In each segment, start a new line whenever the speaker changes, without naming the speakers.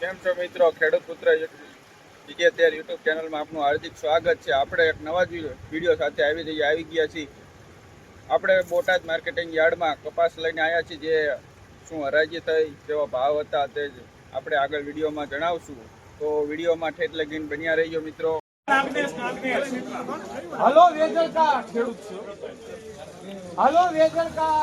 કેમ છો મિત્રો? ખેડૂત પુત્ર વિજય યુટ્યુબ ચેનલમાં આપનું હાર્દિક સ્વાગત છે. આપણે એક નવા જ વીડિયો સાથે આવી જઈએ આવી ગયા છીએ. આપણે બોટાદ માર્કેટિંગ યાર્ડમાં કપાસ લઈને આવ્યા છીએ જે શું હરાજી થઈ, કેવા ભાવ હતા તે જ આપણે આગળ વિડીયોમાં જણાવશું. તો વિડીયોમાં ઠેઠ લગીન બન્યા રહીજો મિત્રો.
હાલો વેજલકા ખેડૂત છું? હાલો વેજલકા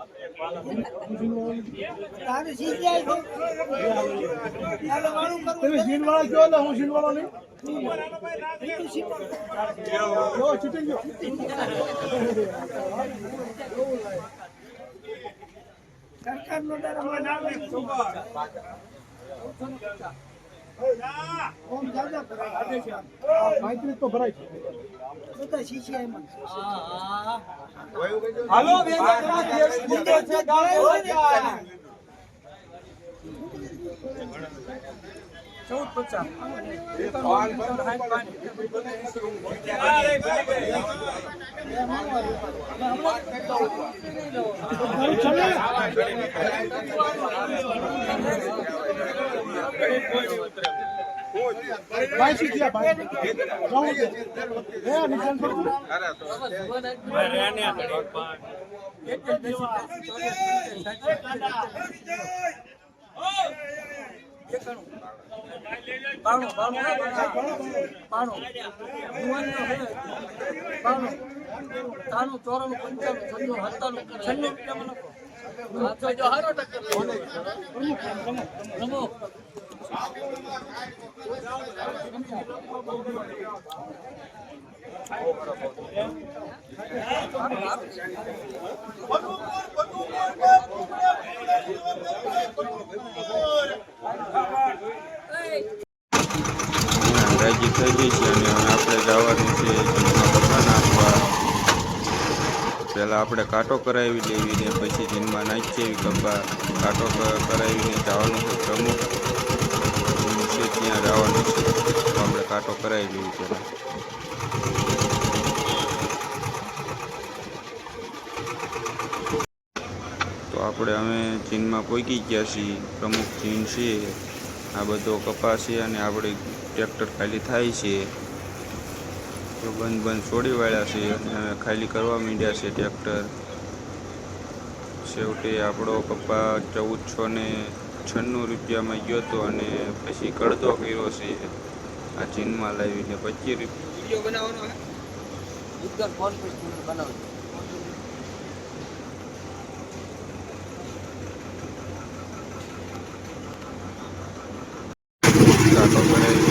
ના ભાવ વધારે. મારે હું મારે આમને નુકસાની મારે નુકસાની જ છે ને.
તમે જીનવાળા કયો નહીં જો ચૂંટી ગયો પાંત્રીસ તો ભરાય છે
છે ગાળે વળગા. ચૌદ પચાસ
થયા ભાઈ ચૌદ હે નિશાન પર
બાણું ત્રાણું ચોરાણું પંચાણું છન્નું સત્તાણું છન્નું રૂપિયામાં લખો હા, તો જો હારો ટક્કર
થઈ ગઈ છે અને હવે આપણે જવાનું છે જીનમાં કપા નાખવા પહેલાં આપણે કાંટો કરાવી લેવી ને પછી જીનમાં નાખીએ એવી કપા કાંટો કરાવીને જવાનું છે પ્રમુખ. છે ત્યાં જવાનું છે. તો આપણે કાંટો કરાવી લેવી પહેલાં તો આપણે અમે ચીનમાં પહોંચી ગયા છીએ. પ્રમુખ ચીન છે. આ બધો કપાસ છે અને આપણે ટ્રેક્ટર ખાલી થાય છે. તો બંધ બંધ છોડી વાળ્યા છે. અને અમે ખાલી કરવા માંડ્યા છે ટ્રેક્ટર. છેવટે આપણો પપ્પા ચૌદસો ને છન્નું રૂપિયામાં ગયો હતો અને પછી કડદો કર્યો છે. આ ચીનમાં લાવીને પચીસ રૂપિયા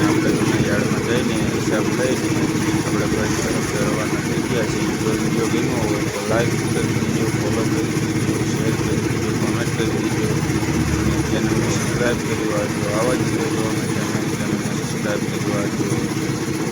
આપણે જઈને હિસાબ લઈને આપણે બસ તરફ રવાના થઈ ગયા છીએ. જો વીડિયો ગમ્યો હોય તો લાઈક કરી દીજો ફોલો કરી દીજો શેર કરી દીજો કોમેન્ટ કરી દીજો. અને ચેનલને સબસ્ક્રાઈબ કરી વાંચો આવા જ વીડિયો જોવા માટે ચેનલને સબસ્ક્રાઈબ કરી વાળજો